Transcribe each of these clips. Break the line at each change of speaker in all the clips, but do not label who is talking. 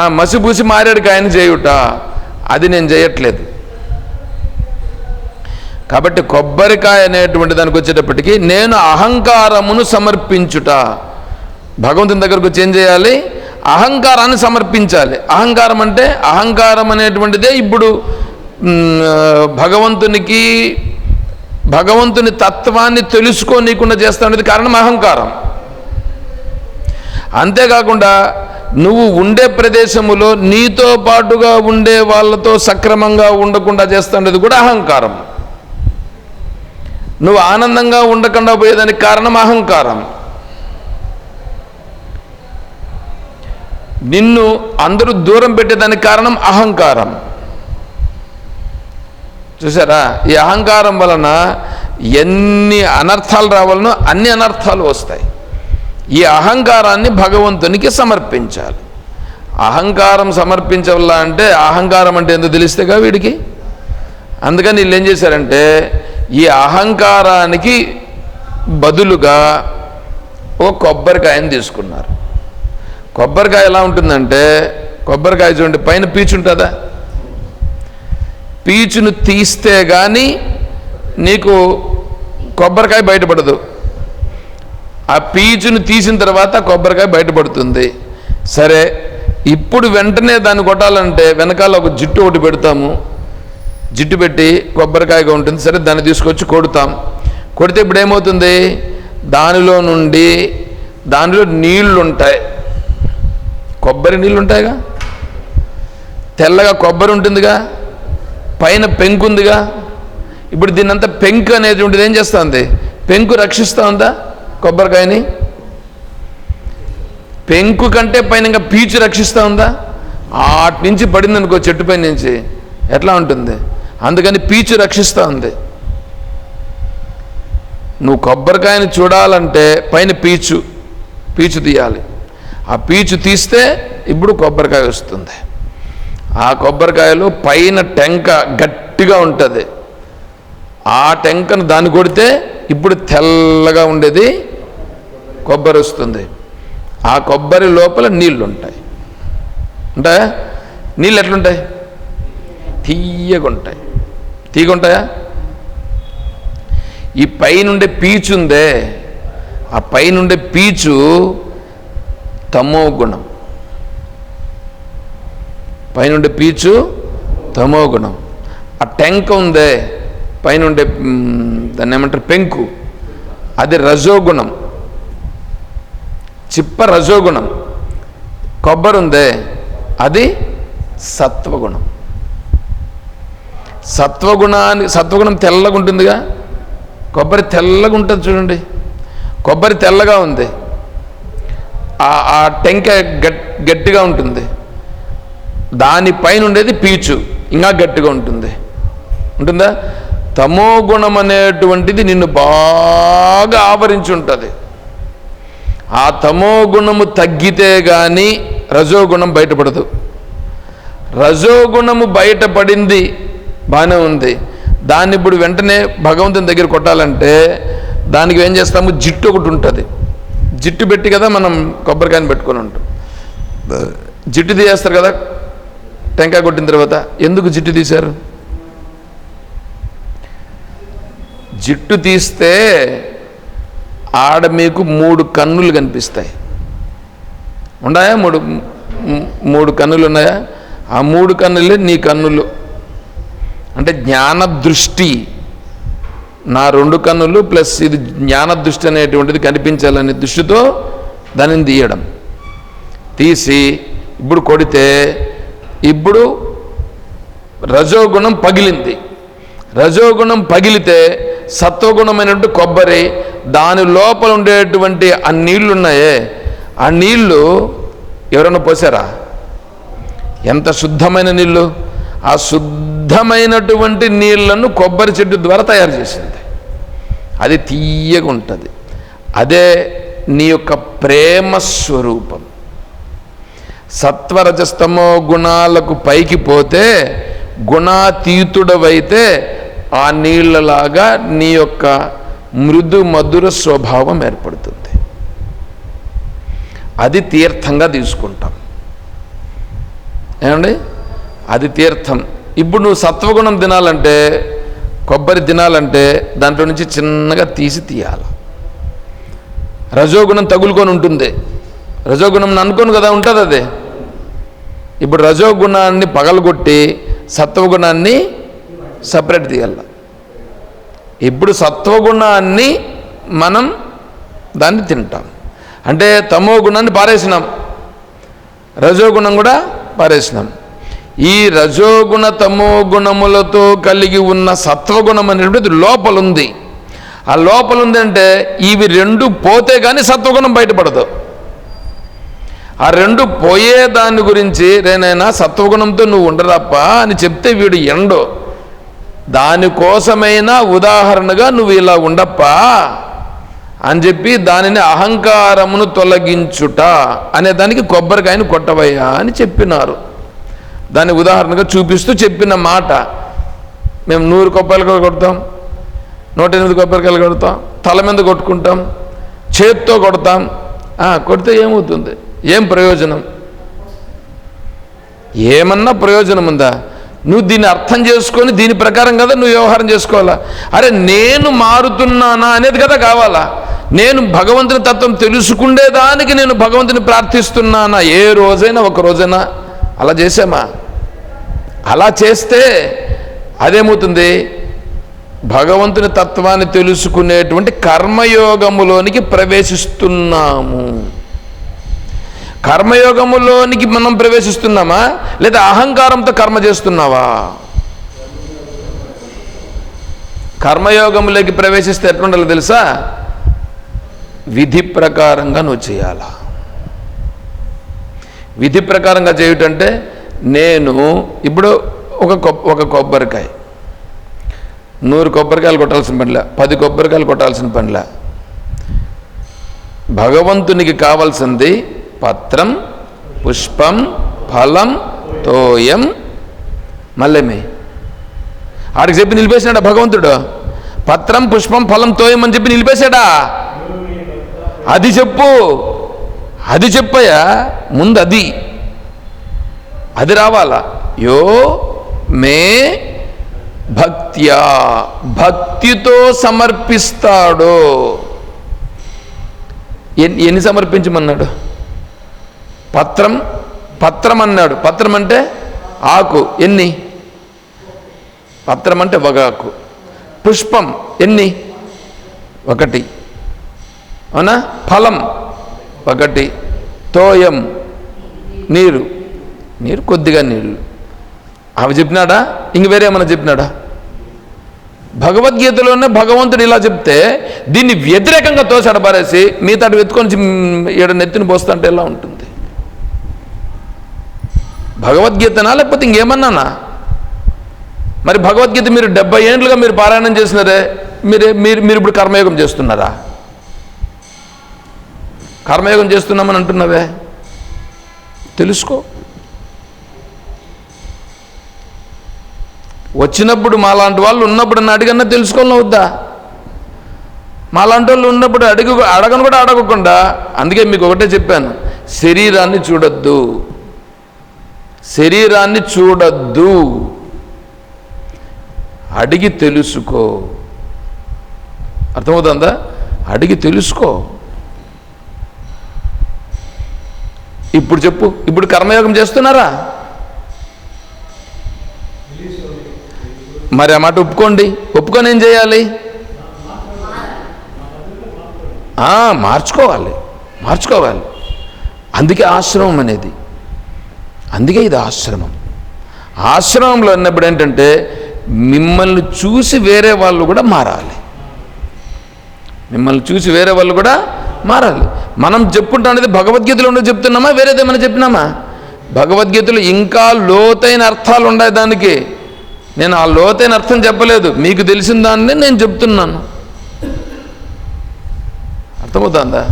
ఆ మసిపూసి మారేడుకాయని చేయుట అది నేను చేయట్లేదు. కాబట్టి కొబ్బరికాయ అనేటువంటి దానికి వచ్చేటప్పటికి నేను అహంకారమును సమర్పించుట. భగవంతుని దగ్గరకు వచ్చి ఏం చేయాలి? అహంకారాన్ని సమర్పించాలి. అహంకారం అంటే అహంకారం అనేటువంటిదే ఇప్పుడు భగవంతునికి భగవంతుని తత్వాన్ని తెలుసుకోనీయకుండా చేస్తున్నది కారణం అహంకారం. అంతేకాకుండా నువ్వు ఉండే ప్రదేశములో నీతో పాటుగా ఉండే వాళ్ళతో సక్రమంగా ఉండకుండా చేస్తుండేది కూడా అహంకారం. నువ్వు ఆనందంగా ఉండకుండా పోయేదానికి కారణం అహంకారం. నిన్ను అందరూ దూరం పెట్టేదానికి కారణం అహంకారం. చూసారా? ఈ అహంకారం వలన ఎన్ని అనర్థాలు రావాలనో అన్ని అనర్థాలు వస్తాయి. ఈ అహంకారాన్ని భగవంతునికి సమర్పించాలి. అహంకారం సమర్పించవల్లా అంటే అహంకారం అంటే ఎందుకు తెలిస్తేగా వీడికి? అందుకని వీళ్ళు ఏం చేశారంటే ఈ అహంకారానికి బదులుగా ఒక కొబ్బరికాయని తీసుకున్నారు. కొబ్బరికాయ ఎలా ఉంటుందంటే కొబ్బరికాయ చూడండి పైన పీచు ఉంటుందా? పీచును తీస్తే కానీ నీకు కొబ్బరికాయ బయటపడదు. ఆ పీచును తీసిన తర్వాత కొబ్బరికాయ బయటపడుతుంది. సరే ఇప్పుడు వెంటనే దాన్ని కొట్టాలంటే వెనకాల ఒక జిట్టు ఒకటి పెడతాము. జిట్టు పెట్టి కొబ్బరికాయగా ఉంటుంది. సరే దాన్ని తీసుకొచ్చి కొడతాం. కొడితే ఇప్పుడు ఏమవుతుంది? దానిలో నుండి దానిలో నీళ్ళు ఉంటాయి. కొబ్బరి నీళ్ళు ఉంటాయిగా? తెల్లగా కొబ్బరి ఉంటుందిగా? పైన పెంకు ఉందిగా ఇప్పుడు దీన్నంతా పెంకు అనేది ఉంటుంది. ఏం చేస్తుంది పెంకు రక్షిస్తూ ఉందా? కొబ్బరికాయని? పెంకు కంటే పైన ఇంకా పీచు రక్షిస్తూ ఉందా? ఆటి నుంచి పడింది అనుకో చెట్టు పై నుంచి. ఎట్లా ఉంటుంది? అందుకని పీచు రక్షిస్తూ ఉంది. నువ్వు కొబ్బరికాయని చూడాలంటే పైన పీచు పీచు తీయాలి. ఆ పీచు తీస్తే ఇప్పుడు కొబ్బరికాయ వస్తుంది. ఆ కొబ్బరికాయలో పైన టెంక గట్టిగా ఉంటుంది. ఆ టెంకను దాన్ని కొడితే ఇప్పుడు తెల్లగా ఉండేది కొబ్బరి వస్తుంది. ఆ కొబ్బరి లోపల నీళ్ళు ఉంటాయి? ఉంటాయా నీళ్ళు ఎట్లుంటాయి? తీయగా ఉంటాయి తీగ ఉంటాయా ఈ పైనుండే పీచు ఉందే ఆ పైనుండే పీచు తమో గుణం. పైనుండే పీచు తమో గుణం. ఆ టెంక ఉందే పైనుండే దాన్ని ఏమంటారు? పెంకు. అది రజోగుణం. చిప్ప రజోగుణం. కొబ్బరి ఉందే అది సత్వగుణం. సత్వగుణాన్ని సత్వగుణం తెల్లగా ఉంటుందిగా? కొబ్బరి తెల్లగా ఉంటుంది చూడండి. కొబ్బరి తెల్లగా ఉంది. ఆ ఆ గట్టిగా ఉంటుంది. దానిపైన ఉండేది పీచు ఇంకా గట్టిగా ఉంటుంది. ఉంటుందా? తమో గుణం అనేటువంటిది నిన్ను బాగా ఆవరించి ఉంటుంది. ఆ తమో గుణము తగ్గితే కానీ రజోగుణం బయటపడదు. రజోగుణము బయటపడింది బాగానే ఉంది. దాన్ని ఇప్పుడు వెంటనే భగవంతుని దగ్గర కొట్టాలంటే దానికి ఏం చేస్తాము? జిట్టు ఒకటి ఉంటుంది. జిట్టు పెట్టి కదా మనం కొబ్బరికాయని పెట్టుకొని ఉంటాం. జిట్టు తీసేస్తారు కదా? టెంకాయ కొట్టిన తర్వాత ఎందుకు జిట్టు తీశారు? జిట్టు తీస్తే ఆడ మీకు మూడు కన్నులు కనిపిస్తాయి. ఉన్నాయా మూడు? మూడు కన్నులు ఉన్నాయా? ఆ మూడు కన్నులే నీ కన్నులు. అంటే జ్ఞాన దృష్టి నా రెండు కన్నులు ప్లస్ ఇది జ్ఞాన దృష్టి అనేటువంటిది కనిపించాలనే దృష్టితో దానిని తీయడం. తీసి ఇప్పుడు కొడితే ఇప్పుడు రజోగుణం పగిలింది. రజోగుణం పగిలితే సత్వగుణమైనటువంటి కొబ్బరి దాని లోపల ఉండేటువంటి ఆ నీళ్ళు ఉన్నాయే ఆ నీళ్ళు ఎవరైనా పోసారా? ఎంత శుద్ధమైన నీళ్ళు? ఆ శుద్ధమైనటువంటి నీళ్ళను కొబ్బరి చెట్టు ద్వారా తయారు చేసింది. అది తీయగా ఉంటుంది. అదే నీ యొక్క ప్రేమ స్వరూపం. సత్వరజస్తమో గుణాలకు పైకి పోతే గుణాతీతుడవైతే ఆ నీళ్ళలాగా నీ యొక్క మృదు మధుర స్వభావం ఏర్పడుతుంది. అది తీర్థంగా తీసుకుంటాం. ఏమండి? అది తీర్థం. ఇప్పుడు నువ్వు సత్వగుణం తినాలంటే కొబ్బరి తినాలంటే దాంట్లో నుంచి చిన్నగా తీసి తీయాలి. రజోగుణం తగులుకొని ఉంటుంది. రజోగుణం అనుకోను కదా ఉంటుంది అది. ఇప్పుడు రజోగుణాన్ని పగలగొట్టి సత్వగుణాన్ని సపరేట్ తీయాలి. ఇప్పుడు సత్వగుణాన్ని మనం దాన్ని తింటాం. అంటే తమో గుణాన్ని పారేసినాం. రజోగుణం కూడా పారేసినాం. ఈ రజోగుణ తమో గుణములతో కలిగి ఉన్న సత్వగుణం అనేటువంటిది లోపలుంది. ఆ లోపల ఉందంటే ఇవి రెండు పోతే కానీ సత్వగుణం బయటపడదు. ఆ రెండు పోయే దాని గురించి రేనైనా సత్వగుణంతో నువ్వు ఉండరప్ప అని చెప్తే వీడు ఎండో. దానికోసమైనా ఉదాహరణగా నువ్వు ఇలా ఉండప్పా అని చెప్పి దానిని అహంకారమును తొలగించుట అనే దానికి కొబ్బరికాయను కొట్టవయ్యా అని చెప్పినారు. దాన్ని ఉదాహరణగా చూపిస్తూ చెప్పిన మాట. మేము నూరు కొబ్బరికాయలు కొడతాం నూట ఎనిమిది కొబ్బరికాయలు కొడతాం తల మీద కొట్టుకుంటాం చేత్తో కొడతాం. కొడితే ఏమవుతుంది? ఏం ప్రయోజనం? ఏమన్నా ప్రయోజనం ఉందా నువ్వు దీన్ని అర్థం చేసుకొని దీని ప్రకారం కదా నువ్వు వ్యవహారం చేసుకోవాలా? అరే నేను మారుతున్నానా అనేది కదా కావాలా? నేను భగవంతుని తత్వం తెలుసుకుండేదానికి నేను భగవంతుని ప్రార్థిస్తున్నానా? ఏ రోజైనా ఒక రోజైనా. అలా చేసామా అలా చేస్తే అదేమవుతుంది? భగవంతుని తత్వాన్ని తెలుసుకునేటువంటి కర్మయోగములోనికి ప్రవేశిస్తున్నాము. కర్మయోగములోనికి మనం ప్రవేశిస్తున్నామా? లేదా అహంకారంతో కర్మ చేస్తున్నావా? కర్మయోగంలోకి ప్రవేశిస్తే ఎట్లుండాలో తెలుసా? విధి ప్రకారంగా నువ్వు చేయాలా? విధి ప్రకారంగా చేయుటంటే నేను ఇప్పుడు ఒక ఒక కొబ్బరికాయ. నూరు కొబ్బరికాయలు కొట్టాల్సిన పనిలా పది కొబ్బరికాయలు కొట్టాల్సిన పనిలే. భగవంతునికి కావాల్సింది పత్రం పుష్పం ఫలం తోయం మల్లెమే. ఆడికి చెప్పి నిలిపేసినాడా భగవంతుడు? పత్రం పుష్పం ఫలం తోయం అని చెప్పి నిలిపేశాడా? అది చెప్పు. అది చెప్పయ్యా. ముందు అది. అది రావాలా? యో మే భక్త్యా. భక్తితో సమర్పిస్తాడు. ఎన్ని ఎన్ని సమర్పించమన్నాడు? పత్రం పత్రం అన్నాడు పత్రం అంటే ఆకు. ఎన్ని? పత్రం అంటే ఒక ఆకు పుష్పం. ఎన్ని? ఒకటి. అవునా? ఫలం. ఒకటి. తోయం. నీరు. నీరు కొద్దిగా నీళ్ళు. అవి చెప్పినాడా? ఇంక వేరేమన్నా చెప్పినాడా? భగవద్గీతలోనే భగవంతుడు ఇలా చెప్తే దీన్ని వ్యతిరేకంగా తోసాడు పారేసి మిగతాడు వెతుకొని చిమ్- ఈడ నెత్తిని పోస్తుంటే ఎలా ఉంటుంది? భగవద్గీతనా లేకపోతే ఇంకేమన్నానా? మరి భగవద్గీత మీరు డెబ్బై ఏండ్లుగా మీరు పారాయణం చేసినారే మీరే మీరు మీరు ఇప్పుడు కర్మయోగం చేస్తున్నారా? కర్మయోగం చేస్తున్నామని అంటున్నావే? తెలుసుకో. వచ్చినప్పుడు మాలాంటి వాళ్ళు ఉన్నప్పుడు నన్ను అడిగన్నా తెలుసుకోవాలని వద్దా మాలాంటి వాళ్ళు ఉన్నప్పుడు అడుగు అడగను కూడా అడగకుండా అందుకే మీకు ఒకటే చెప్పాను శరీరాన్ని చూడొద్దు. శరీరాన్ని చూడొద్దు. అడిగి తెలుసుకో. అర్థమవుతుందా? అడిగి తెలుసుకో. ఇప్పుడు చెప్పు. ఇప్పుడు కర్మయోగం చేస్తున్నారా? మరి ఆ మాట ఒప్పుకోండి. ఒప్పుకొని ఏం చేయాలి? మార్చుకోవాలి. మార్చుకోవాలి. అందుకే ఆశ్రమం అనేది. అందుకే ఇది ఆశ్రమం. ఆశ్రమంలో ఉన్నప్పుడు ఏంటంటే మిమ్మల్ని చూసి వేరే వాళ్ళు కూడా మారాలి. మిమ్మల్ని చూసి వేరే వాళ్ళు కూడా మారాలి. మనం చెప్పుకుంటాం అనేది భగవద్గీతలో ఉండేది చెప్తున్నామా? వేరేదేమైనా చెప్పినామా? భగవద్గీతలో ఇంకా లోతైన అర్థాలు ఉన్నాయి దానికి. నేను ఆ లోతైన అర్థం చెప్పలేదు. మీకు తెలిసిన దాన్ని నేను చెప్తున్నాను. అర్థమవుతుందా?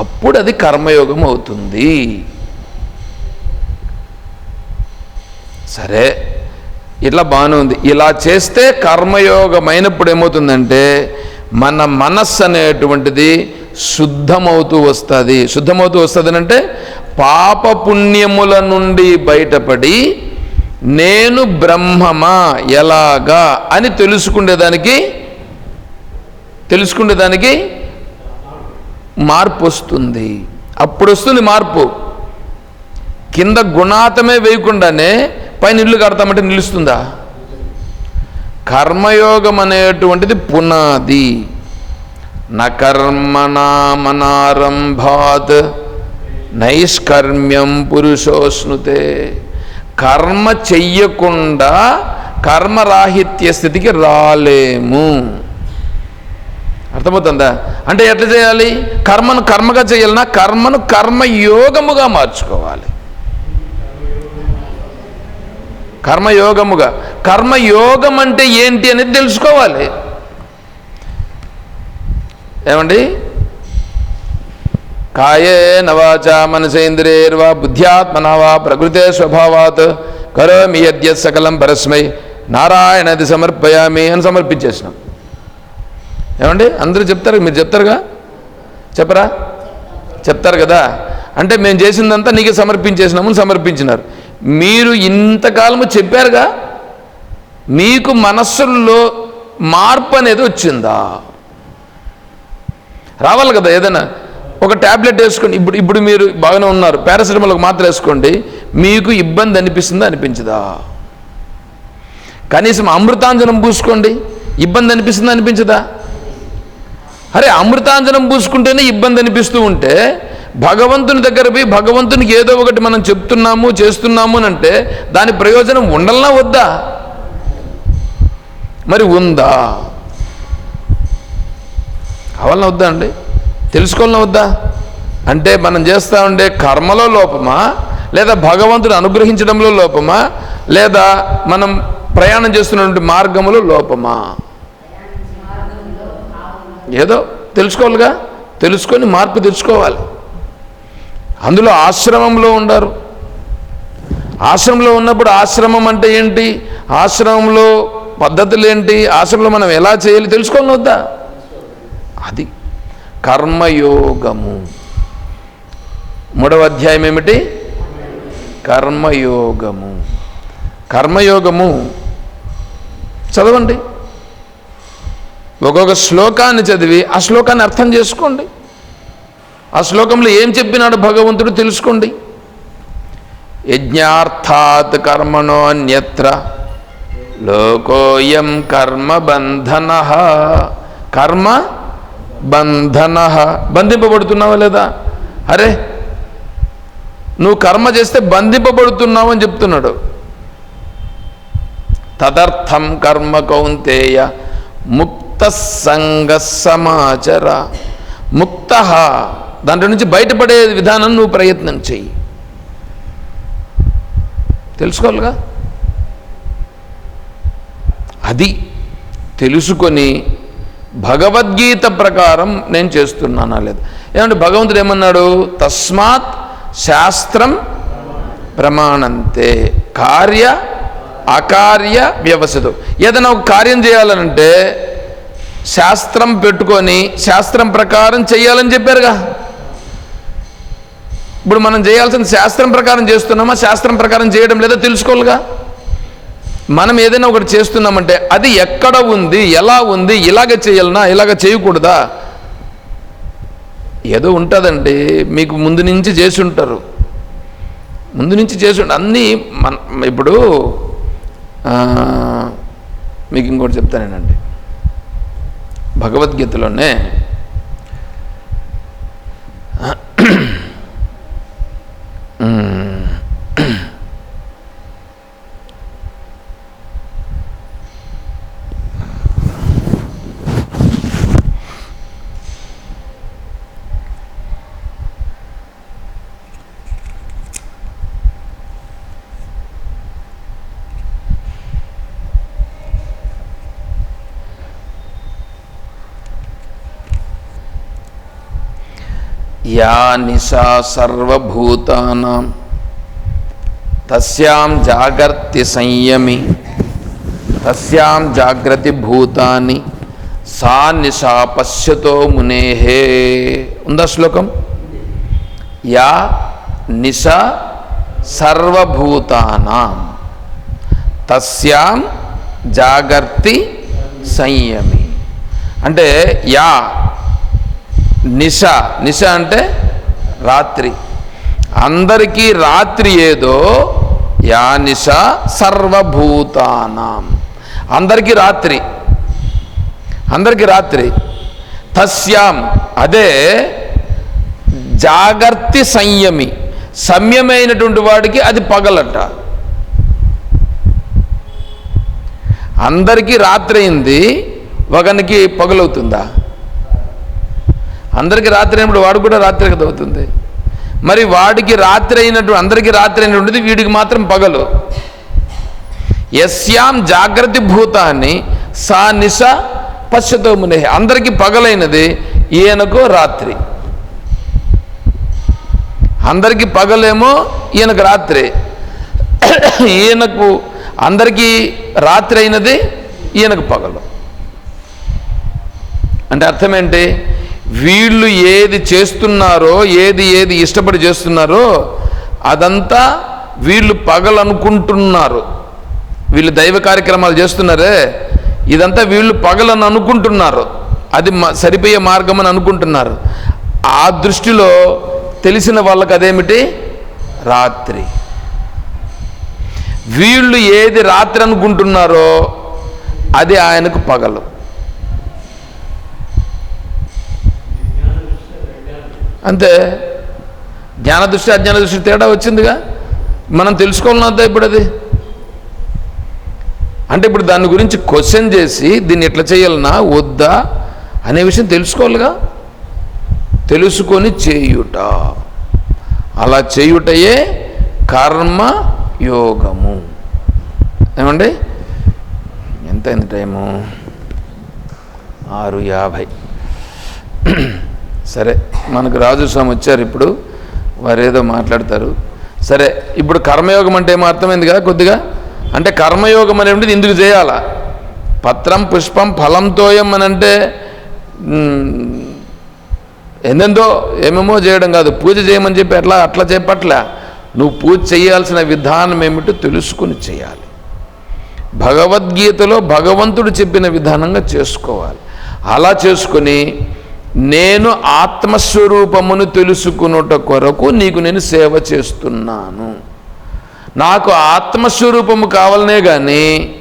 అప్పుడు అది కర్మయోగం అవుతుంది. సరే ఇట్లా బాగానే ఉంది. ఇలా చేస్తే కర్మయోగం అయినప్పుడు ఏమవుతుందంటే మన మనస్సు అనేటువంటిది శుద్ధమవుతూ వస్తుంది. శుద్ధమవుతూ వస్తుంది అంటే పాప పుణ్యముల నుండి బయటపడి నేను బ్రహ్మమా ఎలాగా అని తెలుసుకునేదానికి తెలుసుకునేదానికి మార్పు వస్తుంది. అప్పుడు వస్తుంది మార్పు. కింద గుణాతమే వేయకుండానే పైన ఇల్లు కడతామంటే నిలుస్తుందా? కర్మయోగం అనేటువంటిది పునాది. నకర్మణామనారంభాత్ నైష్కర్మ్యం పురుషోష్ణుతే కర్మ చెయ్యకుండా కర్మరాహిత్య స్థితికి రాలేము. అర్థమవుతుందా? అంటే ఎట్లా చేయాలి? కర్మను కర్మగా చేయాలన్నా కర్మను కర్మయోగముగా మార్చుకోవాలి. కర్మయోగముగా. కర్మయోగం అంటే ఏంటి అనేది తెలుసుకోవాలి. ఏమండి? కాయే నవాచ మనసేంద్రియర్వా బుద్ధ్యాత్మనా వా ప్రకృతే స్వభావాత్ కరోమి యద్యత్ సకలం పరస్మై. నారాయణది సమర్పయామి అని సమర్పించేసినాం. ఏమండి? అందరూ చెప్తారు మీరు చెప్తారుగా? చెప్పరా? చెప్తారు కదా? అంటే మేము చేసిందంతా నీకే సమర్పించేసినాము సమర్పించినారు. మీరు ఇంతకాలము చెప్పారుగా? మీకు మనస్సుల్లో మార్పు అనేది వచ్చిందా? రావాలి కదా ఏదైనా? ఒక ట్యాబ్లెట్ వేసుకోండి. ఇప్పుడు ఇప్పుడు మీరు బాగానే ఉన్నారు. పారాసిటమాల్ ఒక మాత్ర వేసుకోండి. మీకు ఇబ్బంది అనిపిస్తుందా? అనిపించదా? కనీసం అమృతాంజనం పూసుకోండి. ఇబ్బంది అనిపిస్తుందా? అనిపించదా? అరే అమృతాంజనం పూసుకుంటేనే ఇబ్బంది అనిపిస్తూ ఉంటే భగవంతుని దగ్గర పోయి భగవంతునికి ఏదో ఒకటి మనం చెప్తున్నాము చేస్తున్నాము అని అంటే దాని ప్రయోజనం ఉండల్నా వద్దా? మరి ఉందా? కావాలన్నా వద్దా అండి? తెలుసుకోవాలన్నా వద్దా? అంటే మనం చేస్తూ ఉండే కర్మలో లోపమా? లేదా భగవంతుడు అనుగ్రహించడంలో లోపమా? లేదా మనం ప్రయాణం చేస్తున్నటువంటి మార్గంలో లోపమా? ఏదో తెలుసుకోవాలిగా తెలుసుకొని మార్పు తెచ్చుకోవాలి. అందులో ఆశ్రమంలో ఉండారు. ఆశ్రమంలో ఉన్నప్పుడు ఆశ్రమం అంటే ఏంటి? ఆశ్రమంలో పద్ధతులు ఏంటి? ఆశ్రమంలో మనం ఎలా చేయాలి తెలుసుకొని వద్దా? అది కర్మయోగము. మూడవ అధ్యాయం ఏమిటి? కర్మయోగము. కర్మయోగము. చదవండి. ఒక్కొక్క శ్లోకాన్ని చదివి ఆ శ్లోకాన్ని అర్థం చేసుకోండి. ఆ శ్లోకంలో ఏం చెప్పినాడు భగవంతుడు తెలుసుకోండి. యజ్ఞార్థాత్ కర్మణో అన్యత్ర లోకోయం కర్మ బంధన. కర్మ బంధన. బంధింపబడుతున్నావా లేదా? అరే నువ్వు కర్మ చేస్తే బంధింపబడుతున్నావు అని చెప్తున్నాడు. తదర్థం కర్మ కౌంతేయ ముక్ సంగ సమాచర ముక్త దాంట్లో నుంచి బయటపడే విధానం నువ్వు ప్రయత్నం చెయ్యి. తెలుసుకోవాలిగా? అది తెలుసుకొని భగవద్గీత ప్రకారం నేను చేస్తున్నానా లేదు? ఏమంటే భగవంతుడు ఏమన్నాడు? తస్మాత్ శాస్త్రం ప్రమాణంతే. కార్య అకార్య వ్యవస్థ ఏదైనా ఒక కార్యం చేయాలనంటే శాస్త్రం పెట్టుకొని శాస్త్రం ప్రకారం చేయాలని చెప్పారుగా. ఇప్పుడు మనం చేయాల్సిన శాస్త్రం ప్రకారం చేస్తున్నామా? శాస్త్రం ప్రకారం చేయడం లేదా తెలుసుకోవాలిగా? మనం ఏదైనా ఒకటి చేస్తున్నామంటే అది ఎక్కడ ఉంది ఎలా ఉంది ఇలాగ చేయాలనా ఇలాగ చేయకూడదా? ఏదో ఉంటుందండి మీకు ముందు నుంచి చేసి ఉంటారు. ముందు నుంచి చేసి అన్నీ మన ఇప్పుడు మీకు ఇంకోటి చెప్తానేనండి. భగవద్గీతలోనే యా నిశా సర్వభూతానాం. తస్యాం జాగర్తి సంయమి తస్యాం జాగ్రతి భూతాని సా నిశా పశ్యతో మునేహే. ఉందా శ్లోకం? యా నిశ సర్వభూతానాం. తస్యాం జాగర్తి సంయమి. అంటే యా నిశ. నిశ అంటే రాత్రి. అందరికీ రాత్రి ఏదో యా నిశ సర్వభూతానాం. అందరికీ రాత్రి. అందరికీ రాత్రి. తస్యాం. అదే జాగర్తి సంయమి. సంయమైనటువంటి వాడికి అది పగలట. అందరికీ రాత్రి అయింది. ఒకనికి పగలవుతుందా? అందరికీ రాత్రి అయినప్పుడు వాడు కూడా రాత్రి కదా అవుతుంది. మరి వాడికి రాత్రి అయినట్టు అందరికీ రాత్రి అయినటువంటిది వీడికి మాత్రం పగలు. ఎస్యాం జాగ్రత్త భూతాన్ని సా నిశ పశ్చతో మునే అందరికీ పగలైనది ఈయనకు రాత్రి. అందరికీ పగలేమో ఈయనకు రాత్రి. ఈయనకు అందరికీ రాత్రి అయినది ఈయనకు పగలు. అంటే అర్థం ఏంటి? వీళ్ళు ఏది చేస్తున్నారో ఏది ఏది ఇష్టపడి చేస్తున్నారో అదంతా వీళ్ళు పగలనుకుంటున్నారు. వీళ్ళు దైవ కార్యక్రమాలు చేస్తున్నారే ఇదంతా వీళ్ళు పగలని అనుకుంటున్నారు. అది మ- సరిపోయే మార్గం అని అనుకుంటున్నారు. ఆ దృష్టిలో తెలిసిన వాళ్ళకి అదేమిటి? రాత్రి. వీళ్ళు ఏది రాత్రి అనుకుంటున్నారో అది ఆయనకు పగలు. అంతే. జ్ఞాన దృష్టి అజ్ఞాన దృష్టి తేడా వచ్చిందిగా? మనం తెలుసుకోవాలన్నా ఇప్పుడు అది అంటే ఇప్పుడు దాని గురించి క్వశ్చన్ చేసి దీన్ని ఎట్లా చేయాలన్నా వద్దా అనే విషయం తెలుసుకోవాలిగా? తెలుసుకొని చేయుట. అలా చేయుటయే కర్మ యోగము. ఏమండి? ఎంతైంది టైము? ఆరు యాభై. సరే మనకు రాజు స్వామి వచ్చారు ఇప్పుడు వారేదో మాట్లాడతారు. సరే ఇప్పుడు కర్మయోగం అంటే ఏమో అర్థమైంది కదా కొద్దిగా? అంటే కర్మయోగం అనేటువంటిది ఇందుకు చేయాలా? పత్రం పుష్పం ఫలంతోయం అని అంటే ఎందెందో ఏమేమో చేయడం కాదు. పూజ చేయమని చెప్పి అట్లా అట్లా చెప్పట్లే నువ్వు పూజ చేయాల్సిన విధానం ఏమిటో తెలుసుకుని చేయాలి. భగవద్గీతలో భగవంతుడు చెప్పిన విధానంగా చేసుకోవాలి. అలా చేసుకొని నేను ఆత్మస్వరూపమును తెలుసుకునుట కొరకు నీకు నేను సేవ చేస్తున్నాను. నాకు ఆత్మస్వరూపము కావాలనే కానీ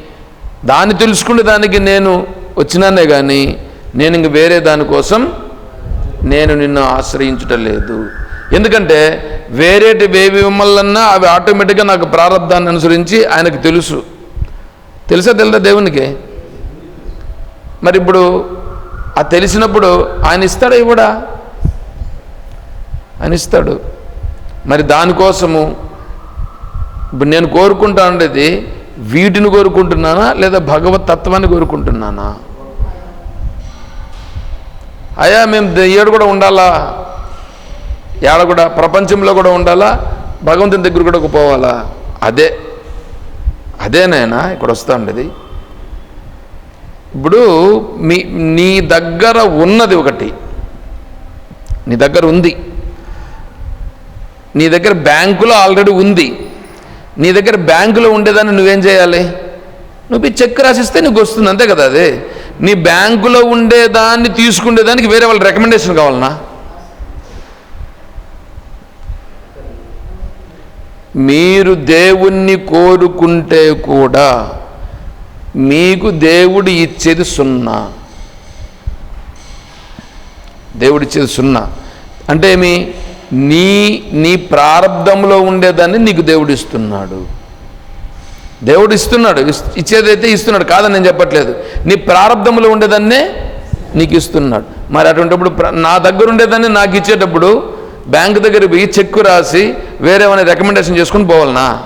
దాన్ని తెలుసుకునే దానికి నేను వచ్చినానే కానీ నేను ఇంక వేరే దానికోసం నేను నిన్ను ఆశ్రయించటం లేదు. ఎందుకంటే వేరేటి వేవి మిమ్మల్నన్నా అవి ఆటోమేటిక్గా నాకు ప్రారంధాన్ని అనుసరించి ఆయనకు తెలుసు. తెలుసా తెలుదా దేవునికి? మరి ఇప్పుడు ఆ తెలిసినప్పుడు ఆయన ఇస్తాడా ఇవ్వడా? ఆయన ఇస్తాడు. మరి దానికోసము ఇప్పుడు నేను కోరుకుంటా ఉండేది వీటిని కోరుకుంటున్నానా లేదా భగవత్ తత్వాన్ని కోరుకుంటున్నానా? అయ్యా మేము ఏడు కూడా ఉండాలా? ఏడ కూడా ప్రపంచంలో కూడా ఉండాలా? భగవంతుని దగ్గర కూడా పోవాలా? అదే. అదేనైనా ఇక్కడ వస్తా ఉండేది. ఇప్పుడు మీ నీ దగ్గర ఉన్నది ఒకటి. నీ దగ్గర ఉంది. నీ దగ్గర బ్యాంకులో ఆల్రెడీ ఉంది. నీ దగ్గర బ్యాంకులో ఉండేదాన్ని నువ్వేం చేయాలి? నువ్వు ఈ చెక్ రాసిస్తే నీకు వస్తుంది అంతే కదా అది. నీ బ్యాంకులో ఉండేదాన్ని తీసుకునేదానికి వేరే వాళ్ళ రికమెండేషన్ కావాలనా? మీరు దేవుణ్ణి కోరుకుంటే కూడా మీకు దేవుడు ఇచ్చేది సున్నా. దేవుడిచ్చేది సున్నా. అంటే ఏమి? నీ నీ ప్రారంధంలో ఉండేదాన్ని నీకు దేవుడు ఇస్తున్నాడు. దేవుడు ఇస్తున్నాడు. ఇచ్చేదైతే ఇస్తున్నాడు. కాదని నేను చెప్పట్లేదు. నీ ప్రారంధంలో ఉండేదాన్నే నీకు ఇస్తున్నాడు. మరి అటువంటిప్పుడు ప్ర- నా దగ్గర ఉండేదాన్ని నాకు ఇచ్చేటప్పుడు బ్యాంక్ దగ్గర పోయి చెక్కు రాసి వేరేమైనా రికమెండేషన్ చేసుకుని పోవాలనా?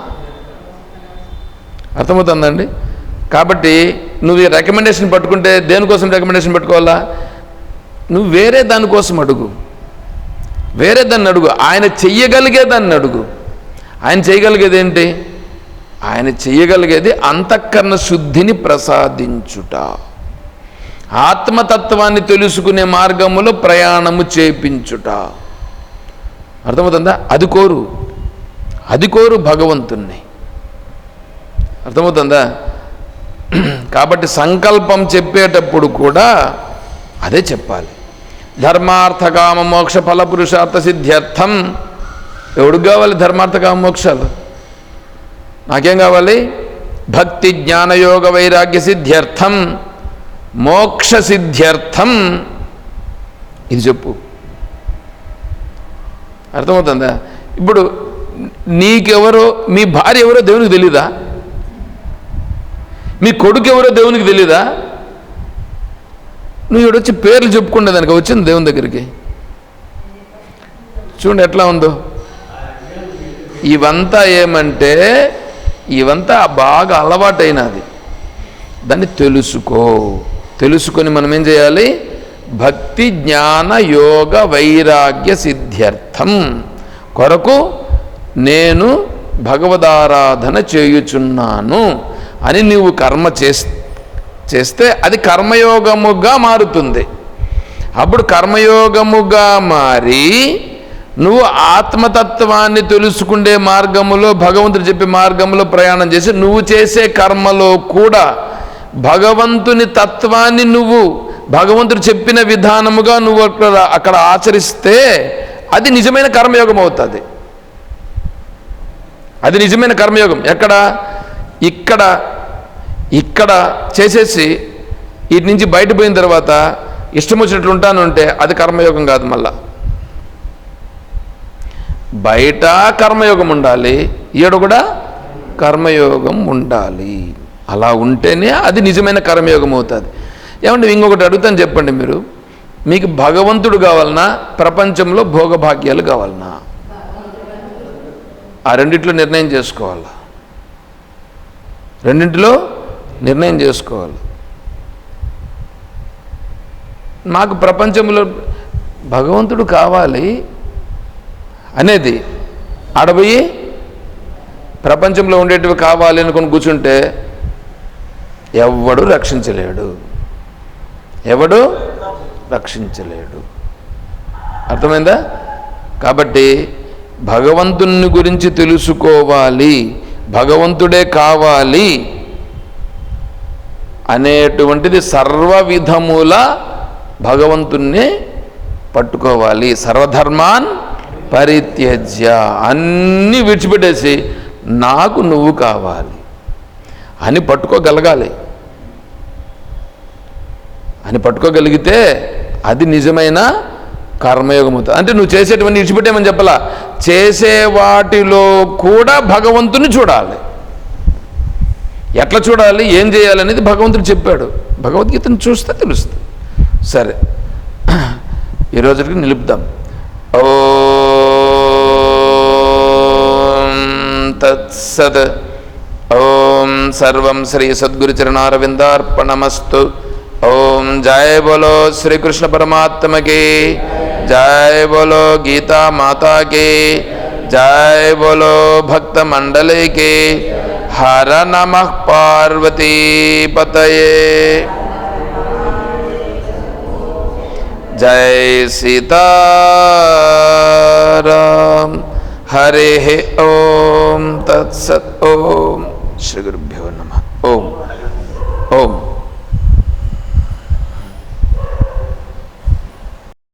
అర్థమవుతుందండి కాబట్టి నువ్వు ఈ రికమెండేషన్ పట్టుకుంటే దేనికోసం రికమెండేషన్ పెట్టుకోవాలా? నువ్వు వేరే దానికోసం అడుగు. వేరే దాన్ని అడుగు. ఆయన చెయ్యగలిగే దాన్ని అడుగు. ఆయన చేయగలిగేది ఏంటి? ఆయన చేయగలిగేది అంతఃకరణ శుద్ధిని ప్రసాదించుట. ఆత్మతత్వాన్ని తెలుసుకునే మార్గములో ప్రయాణము చేపించుట. అర్థమవుతుందా? అది కోరు. అది కోరు భగవంతుణ్ణి. అర్థమవుతుందా? కాబట్టి సంకల్పం చెప్పేటప్పుడు కూడా అదే చెప్పాలి. ధర్మార్థకామ మోక్ష ఫల పురుషార్థ సిద్ధ్యర్థం. ఎవడికి కావాలి ధర్మార్థకామ మోక్షాలు? నాకేం కావాలి? భక్తి జ్ఞానయోగ వైరాగ్య సిద్ధ్యర్థం. మోక్ష సిద్ధ్యర్థం. ఇది చెప్పు. అర్థమవుతుందా? ఇప్పుడు నీకెవరో మీ భార్య ఎవరో దేవునికి తెలీదా? మీ కొడుకు ఎవరో దేవునికి తెలీదా? నువ్వు ఇక్కడొచ్చి పేర్లు చెప్పుకుంటే దానికి వచ్చింది దేవుని దగ్గరికి. చూడండి ఎట్లా ఉందో. ఇవంతా ఏమంటే ఇవంతా బాగా అలవాటైనది. దాన్ని తెలుసుకో. తెలుసుకొని మనం ఏం చేయాలి? భక్తి జ్ఞాన యోగ వైరాగ్య సిద్ధ్యర్థం కొరకు నేను భగవదారాధన చేయుచున్నాను. అని నువ్వు కర్మ చేస్తే అది కర్మయోగముగా మారుతుంది. అప్పుడు కర్మయోగముగా మారి నువ్వు ఆత్మతత్వాన్ని తెలుసుకుండే మార్గములో భగవంతుడు చెప్పే మార్గంలో ప్రయాణం చేసి నువ్వు చేసే కర్మలో కూడా భగవంతుని తత్వాన్ని నువ్వు భగవంతుడు చెప్పిన విధానముగా నువ్వు అక్కడ అక్కడ ఆచరిస్తే అది నిజమైన కర్మయోగం అవుతుంది. అది నిజమైన కర్మయోగం. ఎక్కడ? ఇక్కడ ఇక్కడ చేసేసి వీటి నుంచి బయటపోయిన తర్వాత ఇష్టం వచ్చినట్లు ఉంటాను అంటే అది కర్మయోగం కాదు మళ్ళా. బయట కర్మయోగం ఉండాలి ఈడ కూడా కర్మయోగం ఉండాలి. అలా ఉంటేనే అది నిజమైన కర్మయోగం అవుతుంది. ఏమంటే ఇంకొకటి అడుగుతాను చెప్పండి మీరు. మీకు భగవంతుడు కావాలన్నా ప్రపంచంలో భోగభాగ్యాలు కావాలన్నా ఆ రెండిట్లో నిర్ణయం చేసుకోవాలి? రెండింటిలో నిర్ణయం చేసుకోవాలి. నాకు ప్రపంచంలో భగవంతుడు కావాలి అనేది ఆడబోయి ప్రపంచంలో ఉండేటివి కావాలి అనుకుని కూర్చుంటే ఎవడు రక్షించలేడు. ఎవడు రక్షించలేడు. అర్థమైందా? కాబట్టి భగవంతుని గురించి తెలుసుకోవాలి. భగవంతుడే కావాలి. అనేటువంటిది సర్వ విధముల భగవంతుణ్ణి పట్టుకోవాలి. సర్వధర్మాన్ పరిత్యజ్య. అన్నీ విడిచిపెట్టేసి నాకు నువ్వు కావాలి అని పట్టుకోగలగాలి. అని పట్టుకోగలిగితే అది నిజమైన కర్మయోగం అవుతుంది అంటే నువ్వు చేసేటువంటి విడిచిపెట్టేమని చెప్పలా. చేసే వాటిలో కూడా భగవంతుని చూడాలి. ఎట్లా చూడాలి ఏం చేయాలనేది భగవంతుడు చెప్పాడు. భగవద్గీతను చూస్తే తెలుస్తుంది. సరే. ఈరోజుకి నిలుపుదాం. ఓ తత్సద్. ఓం సర్వం శ్రీ సద్గురుచరణారవిందార్పణమస్తు. ఓం జయ బోలో శ్రీకృష్ణ పరమాత్మకి. జయ బోలో గీతా మాతాకి. జయ బోలో భక్త మండలికి. हर नमः पार्वती पतये। जय सीताराम। हरे ओम, तत्सत ओम। श्री गुरुभ्यो नमः। ओम। ओम।